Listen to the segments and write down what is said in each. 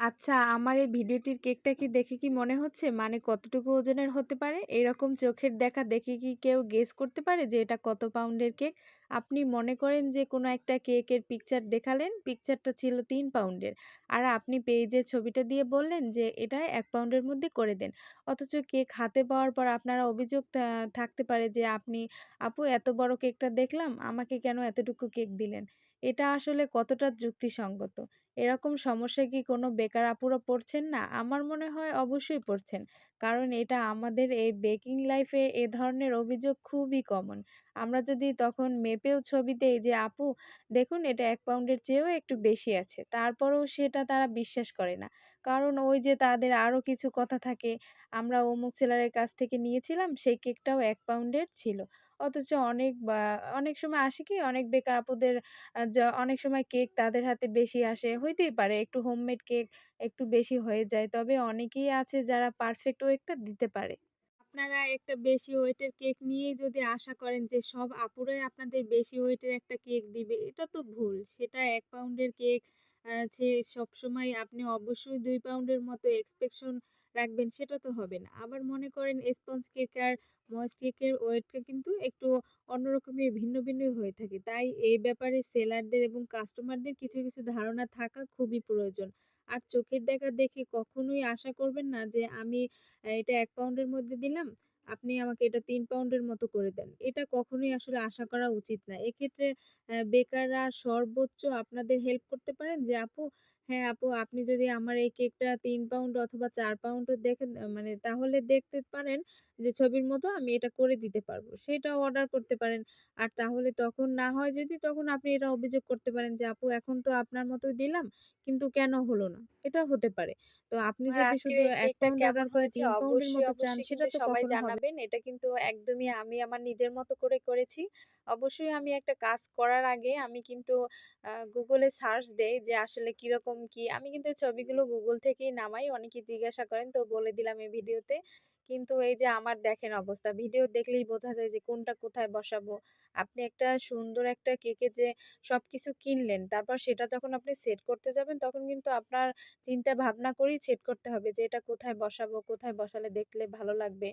আচ্ছা, আমার এই ভিডিওটির কেকটা কি দেখে কি মনে হচ্ছে মানে কতটুকু ওজনের হতে পারে? এরকম চোখের দেখা দেখে কি কেউ গেস করতে পারে যে এটা কত পাউন্ডের কেক? আপনি মনে করেন যে কোনো একটা কেকের পিকচার দেখালেন, পিকচারটা ছিল তিন পাউন্ডের। আর আপনি পেজের ছবিটা দিয়ে বললেন যে এটা এক পাউন্ডের মধ্যে করে দেন। অথচ কেক হাতে পাওয়ার পর আপনারা অভিযোগ থাকতে পারে যে আপনি, "আপু এত বড় কেকটা দেখলাম, আমাকে কেন এতটুকু কেক দিলেন?" এটা আসলে কতটা যুক্তিসঙ্গত? এরকম সমস্যায় কি কোনো বেকার আপুরা পড়ছেন না? আমার মনে হয় অবশ্যই পড়ছেন। কারণ এটা আমাদের এই বেকিং লাইফে এ ধরনের অভিযোগ খুবই কমন। আমরা যদি তখন মেপেও ছবি দেই যে, "আপু দেখুন এটা ১ পাউন্ডের চেয়েও একটু বেশি আছে।" তারপরেও সেটা তারা বিশ্বাস করে না। কারণ ওই যে তাদের আরও কিছু কথা থাকে, "আমরা অমুক সেলারের কাছ থেকে নিয়েছিলাম, সেই কেকটাও ১ পাউন্ডের ছিল।" অথচ অনেক বা অনেক সময় আসে কি অনেক বেকার আপুদের অনেক সময় কেক তাদের হাতে বেশি আসে। হইতেই পারে একটু হোমমেড কেক একটু বেশি হয়ে যায়। তবে অনেকেই আছে যারা পারফেক্ট ওয়েটটা দিতে পারে। আপনারা একটা বেশি ওয়েটের কেক নিয়েই যদি আশা করেন যে সব আপুরাই আপনাদের বেশি ওয়েটের একটা কেক দিবে, এটা তো ভুল। সেটা এক পাউন্ডের কেক যে সবসময় আপনি অবশ্যই দুই পাউন্ডের মতো এক্সপেকশন রাখবেন সেটা তো হবে না। আবার মনে করেন স্পঞ্জ কেক আর ময়েস্ট কেকের ওয়েটটা কিন্তু একটু অন্যরকমের ভিন্ন, ভিন্নই হয়ে থাকে। তাই এই ব্যাপারে সেলারদের এবং কাস্টমারদের কিছু, কিছু ধারণা থাকা খুবই প্রয়োজন। আর চোখের দেখা দেখে কখনোই আশা করবেন না যে আমি এটা এক পাউন্ডের মধ্যে দিলাম, আপনি আমাকে এটা ৩ পাউন্ডের মতো করে দেন। এটা কখনোই আসলে আশা করা উচিত না। এক্ষেত্রে বেকাররা সর্বোচ্চ আপনাদের হেল্প করতে পারেন যে, "আপু, হ্যাঁ আপু আপনি যদি আমার এই কেকটা ৩ পাউন্ড অথবা ৪ পাউন্ডের দেখেন মানে তাহলে দেখতে পারেন যে ছবির মতো আমি এটা করে দিতে পারব।" সেটাও অর্ডার করতে পারেন। আর তাহলে তখন না হয় যদি তখন আপনি এটা অভিযোগ করতে পারেন যে, "আপু এখন তো আপনার মতো দিলাম, কিন্তু কেন হলো না?" এটা হতে পারে। তো আপনি যদি শুধু এই ১ কেকটা পাউন্ড অর্ডার করে ৩ পাউন্ডের মতো চান সেটা তো কখনো হবে জানাবেন। এটা কিন্তু একদমই আমি আমার নিজের মতো করে করেছি। অবশ্যই আমি একটা কাজ করার আগে আমি কিন্তু গুগলে সার্চ দেই যে আসলে কীরকম কি আমি কিন্তু ছবিগুলো গুগল থেকেই নামাই। অনেকে জিজ্ঞাসা করেন তো বলে দিলাম এই ভিডিওতে। কিন্তু এই যে আমার দেখেন অবস্থা। ভিডিও দেখলেই বোঝা যায় যে কোনটা কোথায় বসাবো। আপনি একটা সুন্দর একটা কেকে যে সবকিছু কিনলেন, তারপর সেটা যখন আপনি সেট করতে যাবেন তখন কিন্তু আপনার চিন্তা ভাবনা করেই সেট করতে হবে যে এটা কোথায় বসাবো, কোথায় বসালে দেখলে ভালো লাগবে।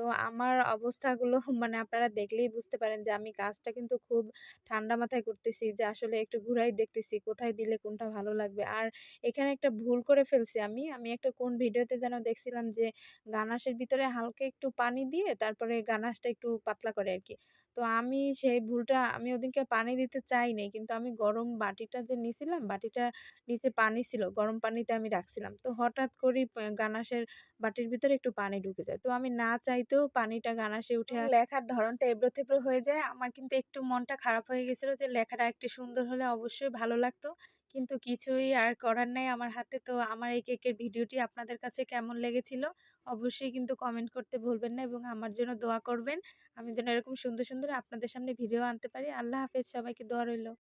তো আমার অবস্থাগুলো মানে আপনারা দেখলেই বুঝতে পারেন যে আমি কাজটা কিন্তু খুব ঠান্ডা মাথায় করতেছি যে আসলে একটু ঘুরাই দেখতেছি কোথায় দিলে কোনটা ভালো লাগবে। আর এখানে একটা ভুল করে ফেলছি আমি। আমি একটা কোন ভিডিওতে যেন দেখছিলাম যে গানাশের ভিতরে হালকা একটু পানি দিয়ে তারপরে গানাশটা একটু পাতলা করে আরকি। তো আমি সেই ভুলটা আমি ওদিনকে পানি দিতে চাই নাই। কিন্তু আমি গরম বাটিটা যে নিছিলাম, বাটিটা নিচে পানি ছিল। গরম পানিতে আমি রাখছিলাম। তো হঠাৎ করেই গানাসের গানাশের বাটির ভিতরে একটু পানি ঢুকে যায়। তো আমি না চাইতেও পানিটা গানাশে উঠে লেখার ধরনটা এবড়ো-থেবড়ো হয়ে যায়। আমার কিন্তু একটু মনটা খারাপ হয়ে গেছিল যে লেখাটা একটু সুন্দর হলে অবশ্যই ভালো লাগতো। কিন্তু কিছুই আর করার নাই আমার হাতে। তো আমার এই কেকের ভিডিওটি আপনাদের কাছে কেমন লেগেছিল? অবশ্যই কিন্তু কমেন্ট করতে ভুলবেন না এবং আমার জন্য দোয়া করবেন। আমি যেন এরকম সুন্দর, সুন্দর আপনাদের সামনে ভিডিও আনতে পারি। আল্লাহ হাফেজ। সবাইকে দোয়া রইল।